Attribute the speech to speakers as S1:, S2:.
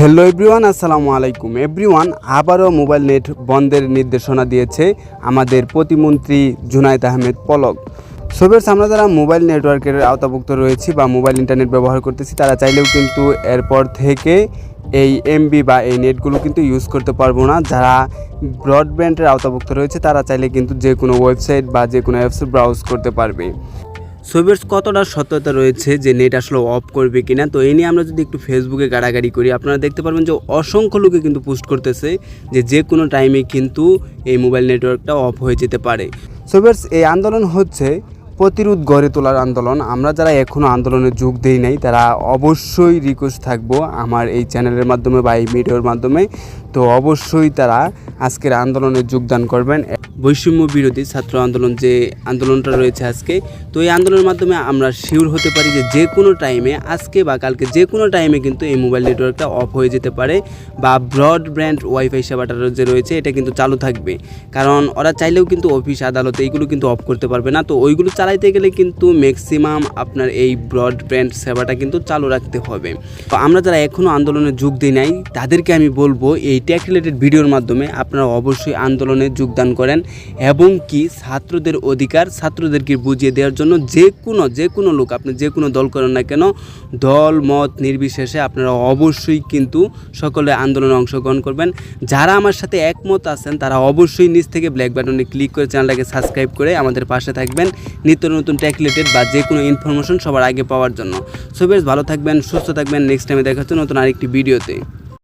S1: Hello everyone আসসালামু আলাইকুম। Everyone আবারও মোবাইল নেট বন্ধের নির্দেশনা দিয়েছে আমাদের প্রতিমন্ত্রী জুনায়েদ আহমেদ পলক। সোবের আমরা যারা মোবাইল নেটওয়ার্কের আওতাভুক্ত রয়েছি বা মোবাইল ইন্টারনেট ব্যবহার করতেছি, তারা চাইলেও কিন্তু এরপর থেকে এই এমবি বা এই নেটগুলো কিন্তু ইউজ করতে পারব না। যারা ব্রডব্যান্ডের আওতাভুক্ত রয়েছে, তারা চাইলে কিন্তু যে কোনো ওয়েবসাইট বা যে কোনো অ্যাপস ব্রাউজ করতে পারবে। সোভিয়েটস কতটা সত্যতা রয়েছে যে নেট আসলে অফ করবে কিনা? তো এই নিয়ে আমরা যদি একটু ফেসবুকে গাড়াগাড়ি করি, আপনারা দেখতে পারবেন যে অসংখ্য লোকে কিন্তু পোস্ট করতেছে যে যে কোনো টাইমে কিন্তু এই মোবাইল নেটওয়ার্কটা অফ হয়ে যেতে পারে। সোভিয়েটস, এই আন্দোলন হচ্ছে প্রতিরোধ গড়ে তোলার আন্দোলন, আমরা যারা এখনও আন্দোলনে যোগ দেই নাই, তারা অবশ্যই রিকোয়েস্ট থাকব আমার এই চ্যানেলের মাধ্যমে বা এই ভিডিওর মাধ্যমে। তো অবশ্যই তারা আজকের আন্দোলনে যোগদান করবেন। বৈষম্য বিরোধী ছাত্র আন্দোলন যে আন্দোলনটা রয়েছে আজকে, তো এই আন্দোলনের মাধ্যমে আমরা শিওর হতে পারি যে যে কোনো টাইমে আজকে বা কালকে যে কোনো টাইমে কিন্তু এই মোবাইল নেটওয়ার্কটা অফ হয়ে যেতে পারে বা ব্রডব্যান্ড ওয়াইফাই সেবাটা যে রয়েছে, এটা কিন্তু চালু থাকবে। কারণ ওরা চাইলেও কিন্তু অফিস আদালতে এইগুলো কিন্তু অফ করতে পারবে না। তো ওইগুলো চালাইতে গেলে কিন্তু ম্যাক্সিমাম আপনার এই ব্রডব্যান্ড সেবাটা কিন্তু চালু রাখতে হবে। তো আমরা যারা এখনও আন্দোলনে যোগ দিই নাই, তাদেরকে আমি বলব, এই ট্যাক রিলেটেড ভিডিওর মাধ্যমে আপনারা অবশ্যই আন্দোলনে যোগদান করেন এবং কি ছাত্রদের অধিকার ছাত্রদেরকে বুঝিয়ে দেওয়ার জন্য যে কোনো যে কোনো লোক, আপনি যে কোনো দল করেন না কেন, দল, মত নির্বিশেষে আপনারা অবশ্যই কিন্তু সকলে আন্দোলনে অংশগ্রহণ করবেন। যারা আমার সাথে একমত আছেন, তারা অবশ্যই নিচ থেকে ব্ল্যাক বাটনে ক্লিক করে চ্যানেলটাকে সাবস্ক্রাইব করে আমাদের পাশে থাকবেন। নিত্য নতুন ট্যাক রিলেটেড বা যে কোনো ইনফরমেশন সবার আগে পাওয়ার জন্য। সো বেশ ভালো থাকবেন, সুস্থ থাকবেন নেক্সট টাইমে দেখা হচ্ছে নতুন আরেকটি ভিডিওতে